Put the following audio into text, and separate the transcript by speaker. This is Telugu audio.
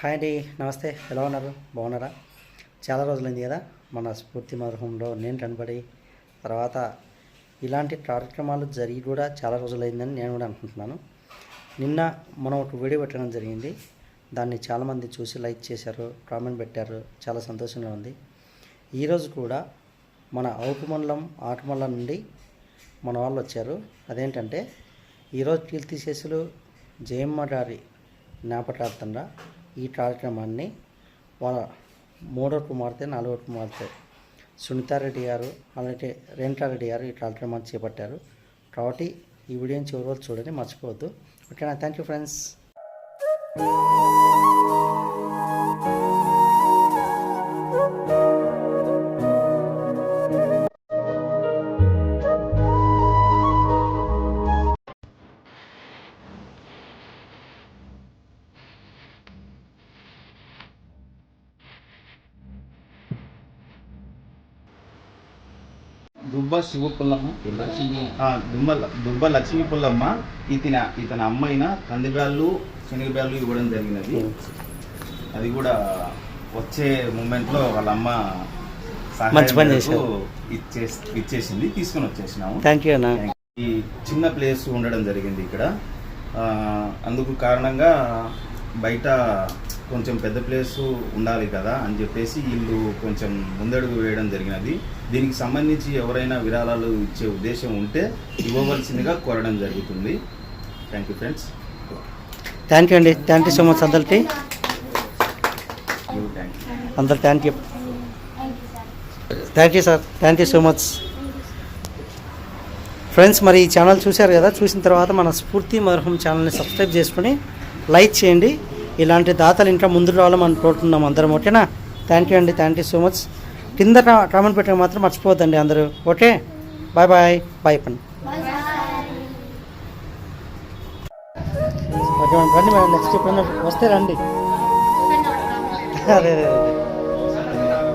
Speaker 1: హాయ్ అండి నమస్తే. ఎలా ఉన్నారు? బాగున్నారా? చాలా రోజులైంది కదా మన స్ఫూర్తి మధురంలో నేను కనబడి. తర్వాత ఇలాంటి కార్యక్రమాలు జరిగి కూడా చాలా రోజులైందని నేను కూడా అనుకుంటున్నాను. నిన్న మనం ఒక వీడియో పెట్టడం జరిగింది. దాన్ని చాలామంది చూసి లైక్ చేశారు కామెంట్ పెట్టారు. చాలా సంతోషంగా ఉంది. ఈరోజు కూడా మన అవుకు మండలం నుండి మన వాళ్ళు వచ్చారు. అదేంటంటే ఈరోజు కీర్తిశేషులు జయమ్మ గారి జ్ఞాపకార్థంగా ఈ కార్యక్రమాన్ని వాళ్ళ మూడో కుమార్తె నాలుగో కుమార్తె సునీతారెడ్డి గారు అలాగే రేణుకారెడ్డి గారు ఈ కార్యక్రమాన్ని చేపట్టారు. కాబట్టి ఈ వీడియోని చివరి వరకు చూడండి మర్చిపోవద్దు. ఓకేనా? థ్యాంక్ యూ ఫ్రెండ్స్
Speaker 2: దుబ్బ శివ పుల్లమ్మ ఆ, దుమ్మ దుబ్బ లక్ష్మీ పుల్లమ్మ. ఇతని ఇతని అమ్మైన కందిబ్యాళ్ళు శనగబ్యాళ్ళు ఇవ్వడం జరిగినది. అది కూడా వచ్చే మూమెంట్లో వాళ్ళ అమ్మ
Speaker 1: మంచి పని
Speaker 2: ఇచ్చేసింది తీసుకొని వచ్చేసినాము.
Speaker 1: థ్యాంక్ యూ అన్న.
Speaker 2: ఈ చిన్న ప్లేస్ ఉండడం జరిగింది ఇక్కడ. అందుకు కారణంగా బయట కొంచెం పెద్ద ప్లేస్ ఉండాలి కదా అని చెప్పేసి వీళ్ళు కొంచెం ముందడుగు వేయడం జరిగినది. దీనికి సంబంధించి ఎవరైనా విరాళాలు ఇచ్చే ఉద్దేశం ఉంటే ఇవ్వవలసిందిగా కోరడం జరుగుతుంది. Thank you friends
Speaker 1: thank you అండి. థ్యాంక్ యూ సో మచ్ అందరికి. అందరు thank you thank you sir thank you so much friends మరి ఈ ఛానల్ చూశారు కదా? చూసిన తర్వాత మన స్ఫూర్తి మధురం ఛానల్ని సబ్స్క్రైబ్ చేసుకుని లైక్ చేయండి. ఇలాంటి దాతలు ఇంకా ముందు రావాలని మనం కోరుతున్నాం అందరం ఓకేనా? థ్యాంక్ యూ అండి థ్యాంక్ యూ సో మచ్ కింద కామెంట్ పెట్టడం మాత్రం మర్చిపోవద్దండి అందరూ ఓకే? బాయ్ బాయ్ బాయ్ పని. ఓకే రండి మేడం నెక్స్ట్ ఎప్పుడైనా వస్తే రండి. అదే అదే.